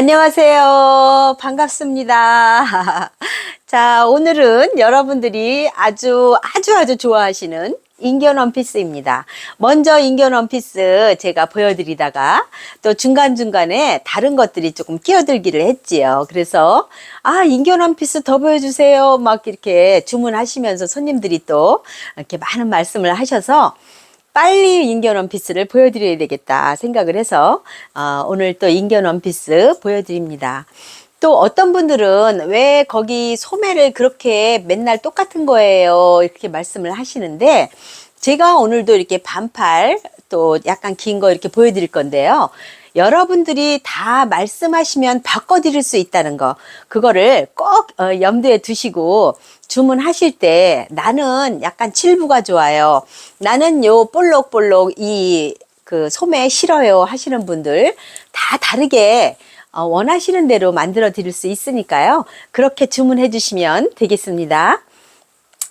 안녕하세요. 반갑습니다. 자, 오늘은 여러분들이 아주 아주 아주 좋아하시는 인견 원피스입니다. 먼저 인견 원피스 제가 보여드리다가 또 중간중간에 다른 것들이 조금 끼어들기를 했지요. 그래서 아, 인견 원피스 더 보여주세요. 막 이렇게 주문하시면서 손님들이 또 이렇게 많은 말씀을 하셔서 빨리 인견 원피스를 보여드려야 되겠다 생각을 해서 어, 오늘 또 인견 원피스 보여드립니다. 또 어떤 분들은 왜 거기 소매를 그렇게 맨날 똑같은 거예요 이렇게 말씀을 하시는데 제가 오늘도 이렇게 반팔 또 약간 긴 거 이렇게 보여드릴 건데요. 여러분들이 다 말씀하시면 바꿔드릴 수 있다는 거 그거를 꼭 어, 염두에 두시고 주문하실 때 나는 약간 칠부가 좋아요. 나는 요 볼록볼록 이 그 소매 싫어요 하시는 분들 다 다르게 어, 원하시는 대로 만들어 드릴 수 있으니까요. 그렇게 주문해 주시면 되겠습니다.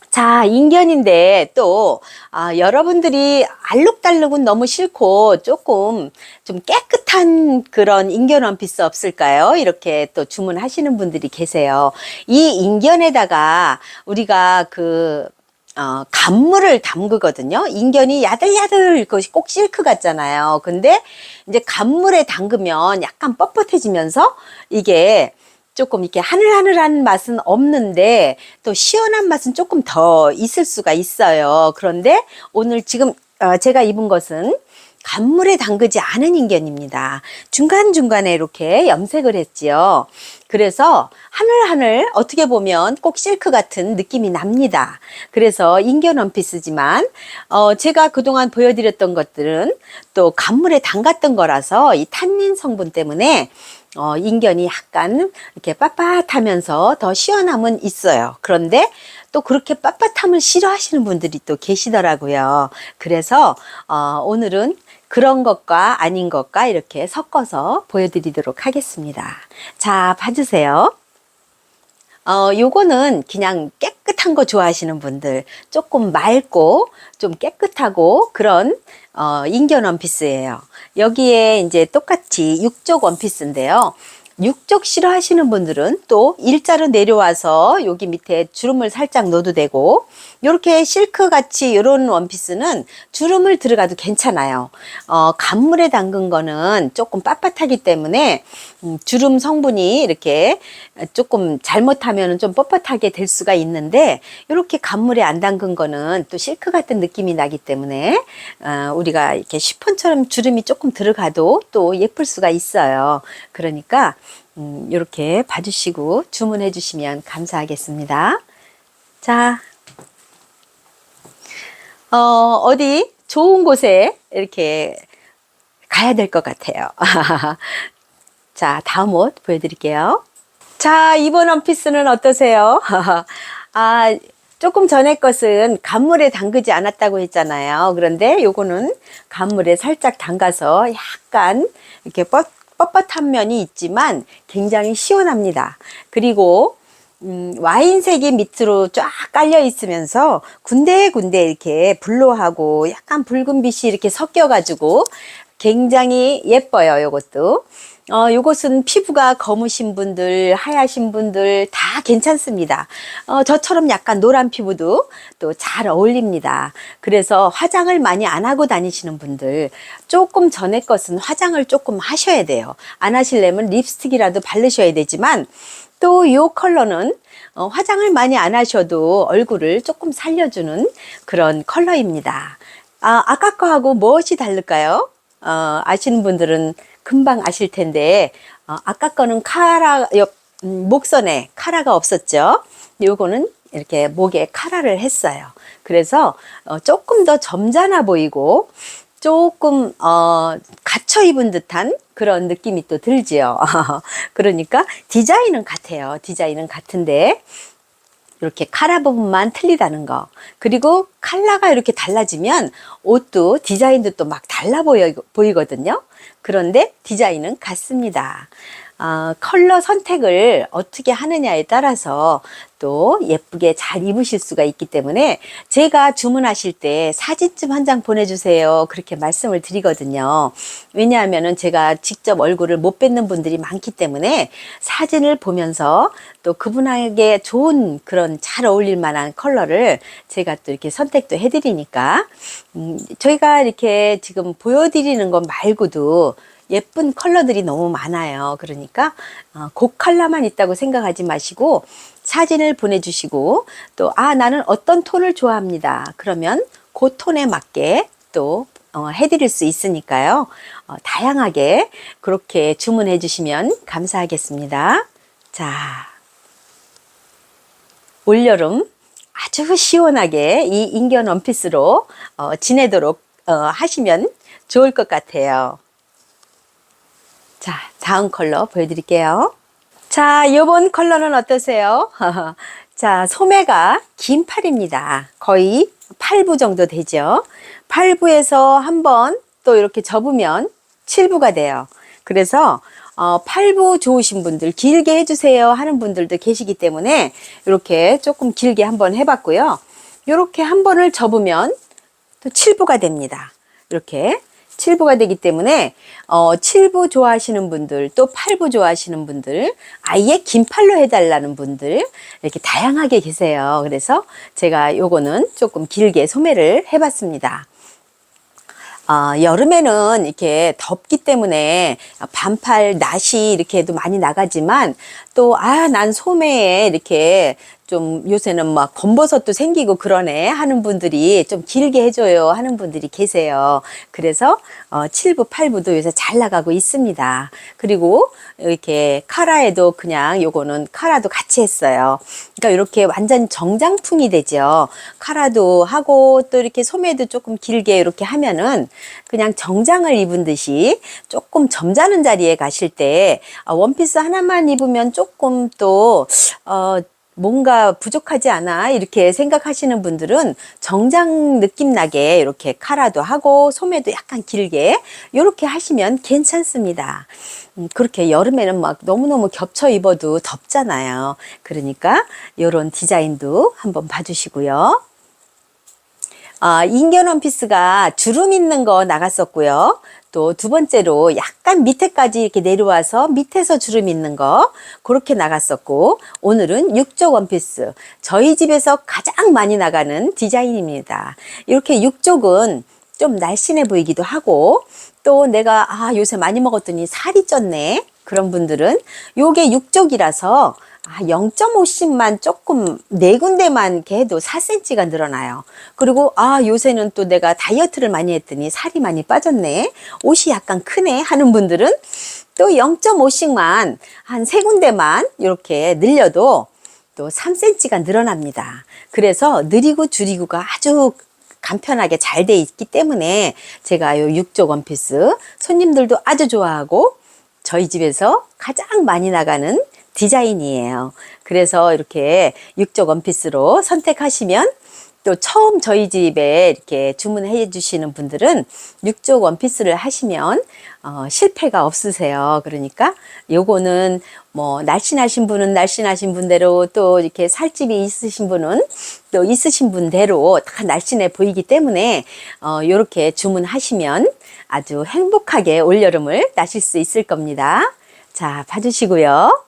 자, 인견인데 또 아, 여러분들이 알록달록은 너무 싫고 조금 좀 깨끗한 그런 인견 원피스 없을까요? 이렇게 또 주문하시는 분들이 계세요. 이 인견에다가 우리가 그 어, 간물을 담그거든요. 인견이 야들야들 것이 꼭 실크 같잖아요. 근데 이제 간물에 담그면 약간 뻣뻣해지면서 이게 조금 이렇게 하늘하늘한 맛은 없는데 또 시원한 맛은 조금 더 있을 수가 있어요. 그런데 오늘 지금 어, 제가 입은 것은 간물에 담그지 않은 인견입니다. 중간중간에 이렇게 염색을 했지요. 그래서 하늘하늘 어떻게 보면 꼭 실크 같은 느낌이 납니다. 그래서 인견 원피스지만 어 제가 그동안 보여드렸던 것들은 또 간물에 담갔던 거라서 이 탄닌 성분 때문에 어 인견이 약간 이렇게 빳빳하면서 더 시원함은 있어요. 그런데 또 그렇게 빳빳함을 싫어하시는 분들이 또 계시더라고요. 그래서 어 오늘은 그런 것과 아닌 것과 이렇게 섞어서 보여드리도록 하겠습니다. 자, 봐주세요. 어, 요거는 그냥 깨끗한 거 좋아하시는 분들, 조금 맑고 좀 깨끗하고 그런 어, 인견 원피스예요. 여기에 이제 똑같이 육쪽 원피스인데요. 육쪽 싫어하시는 분들은 또 일자로 내려와서 여기 밑에 주름을 살짝 넣어도 되고 이렇게 실크 같이 이런 원피스는 주름을 들어가도 괜찮아요. 어, 간물에 담근 거는 조금 빳빳하기 때문에 음, 주름 성분이 이렇게 조금 잘못하면 좀 뻣뻣하게 될 수가 있는데 이렇게 간물에 안 담근 거는 또 실크 같은 느낌이 나기 때문에 어, 우리가 이렇게 쉬폰처럼 주름이 조금 들어가도 또 예쁠 수가 있어요. 그러니까 음, 이렇게 봐주시고 주문해 주시면 감사하겠습니다. 자, 어, 어디 좋은 곳에 이렇게 가야 될 것 같아요. 자, 다음 옷 보여드릴게요. 자, 이번 원피스는 어떠세요? 아, 조금 전에 것은 간물에 담그지 않았다고 했잖아요. 그런데 요거는 간물에 살짝 담가서 약간 이렇게 뻣, 뻣뻣한 면이 있지만 굉장히 시원합니다. 그리고 음, 와인색이 밑으로 쫙 깔려 있으면서 군데군데 이렇게 블루하고 약간 붉은 빛이 이렇게 섞여 가지고 굉장히 예뻐요, 요것도. 어, 요것은 피부가 검으신 분들, 하얗신 분들 다 괜찮습니다. 어, 저처럼 약간 노란 피부도 또 잘 어울립니다. 그래서 화장을 많이 안 하고 다니시는 분들, 조금 전에 것은 화장을 조금 하셔야 돼요. 안 하시려면 립스틱이라도 바르셔야 되지만, 또이 컬러는 어, 화장을 많이 안 하셔도 얼굴을 조금 살려주는 그런 컬러입니다. 아, 아까 거하고 무엇이 다를까요? 어, 아시는 분들은 금방 아실 텐데, 어, 아까 거는 카라, 옆, 음, 목선에 카라가 없었죠. 요거는 이렇게 목에 카라를 했어요. 그래서 어, 조금 더 점잖아 보이고, 조금 어, 갇혀 입은 듯한 그런 느낌이 또 들지요. 그러니까 디자인은 같아요. 디자인은 같은데 이렇게 카라 부분만 틀리다는 거. 그리고 컬러가 이렇게 달라지면 옷도 디자인도 또 막 달라 보여, 보이거든요. 그런데 디자인은 같습니다. 어, 컬러 선택을 어떻게 하느냐에 따라서 또 예쁘게 잘 입으실 수가 있기 때문에 제가 주문하실 때 사진 좀 한 장 보내주세요. 그렇게 말씀을 드리거든요. 왜냐하면은 제가 직접 얼굴을 못 뵙는 분들이 많기 때문에 사진을 보면서 또 그분에게 좋은 그런 잘 어울릴 만한 컬러를 제가 또 이렇게 선택도 해드리니까 음, 저희가 이렇게 지금 보여드리는 것 말고도 예쁜 컬러들이 너무 많아요. 그러니까 어, 그 컬러만 있다고 생각하지 마시고 사진을 보내주시고 또 아 나는 어떤 톤을 좋아합니다. 그러면 그 톤에 맞게 또 어, 해드릴 수 있으니까요. 어, 다양하게 그렇게 주문해 주시면 감사하겠습니다. 자, 올여름 아주 시원하게 이 인견 원피스로 어, 지내도록 어, 하시면 좋을 것 같아요. 자, 다음 컬러 보여드릴게요. 자, 요번 컬러는 어떠세요? 자, 소매가 긴 팔입니다. 거의 8부 정도 되죠. 8부에서 한번 또 이렇게 접으면 7부가 돼요. 그래서 어, 8부 좋으신 분들 길게 해주세요 하는 분들도 계시기 때문에 이렇게 조금 길게 한번 해봤고요. 이렇게 한 번을 접으면 또 7부가 됩니다. 이렇게 7부가 되기 때문에 어 7부 좋아하시는 분들 또 8부 좋아하시는 분들 아예 긴 팔로 해달라는 분들 이렇게 다양하게 계세요. 그래서 제가 요거는 조금 길게 소매를 해봤습니다. 어, 여름에는 이렇게 덥기 때문에 반팔 나시 이렇게 해도 많이 나가지만 또, 아, 난 소매에 이렇게 좀 요새는 막 검버섯도 생기고 그러네 하는 분들이 좀 길게 해줘요 하는 분들이 계세요. 그래서 어, 7부, 8부도 요새 잘 나가고 있습니다. 그리고 이렇게 카라에도 그냥 요거는 카라도 같이 했어요. 그러니까 이렇게 완전 정장풍이 되죠. 카라도 하고 또 이렇게 소매도 조금 길게 이렇게 하면은 그냥 정장을 입은 듯이 조금 점잖은 자리에 가실 때 어, 원피스 하나만 입으면 조금 또 어, 뭔가 부족하지 않아 이렇게 생각하시는 분들은 정장 느낌 나게 이렇게 카라도 하고 소매도 약간 길게 이렇게 하시면 괜찮습니다. 음, 그렇게 여름에는 막 너무너무 겹쳐 입어도 덥잖아요. 그러니까 이런 디자인도 한번 봐주시고요. 아, 인견 원피스가 주름 있는 거 나갔었고요. 또 두 번째로 약간 밑에까지 이렇게 내려와서 밑에서 주름 있는 거 그렇게 나갔었고 오늘은 육쪽 원피스 저희 집에서 가장 많이 나가는 디자인입니다. 이렇게 육쪽은 좀 날씬해 보이기도 하고 또 내가 아 요새 많이 먹었더니 살이 쪘네 그런 분들은 요게 육쪽이라서 아, 0.5씩만 조금 네 군데만 해도 4cm가 늘어나요. 그리고 아 요새는 또 내가 다이어트를 많이 했더니 살이 많이 빠졌네. 옷이 약간 크네 하는 분들은 또 0.5씩만 한 세 군데만 이렇게 늘려도 또 3cm가 늘어납니다. 그래서 느리고 줄이고가 아주 간편하게 잘 돼 있기 때문에 제가 요 육쪽 원피스 손님들도 아주 좋아하고 저희 집에서 가장 많이 나가는 디자인이에요. 그래서 이렇게 육적 원피스로 선택하시면 또 처음 저희 집에 이렇게 주문해 주시는 분들은 육쪽 원피스를 하시면 어, 실패가 없으세요. 그러니까 요거는 뭐 날씬하신 분은 날씬하신 분대로 또 이렇게 살집이 있으신 분은 또 있으신 분대로 다 날씬해 보이기 때문에 어, 요렇게 주문하시면 아주 행복하게 올여름을 나실 수 있을 겁니다. 자, 봐주시고요.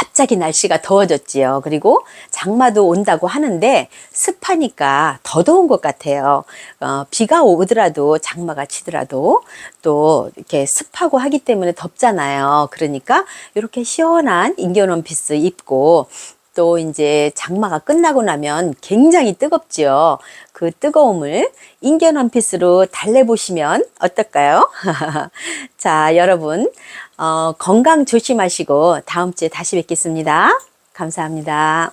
갑자기 날씨가 더워졌지요. 그리고 장마도 온다고 하는데 습하니까 더 더운 것 같아요. 어, 비가 오더라도 장마가 치더라도 또 이렇게 습하고 하기 때문에 덥잖아요. 그러니까 이렇게 시원한 인견 원피스 입고 또 이제 장마가 끝나고 나면 굉장히 뜨겁지요. 그 뜨거움을 인견 원피스로 달래보시면 어떨까요? 자, 여러분, 어, 건강 조심하시고 다음 주에 다시 뵙겠습니다. 감사합니다.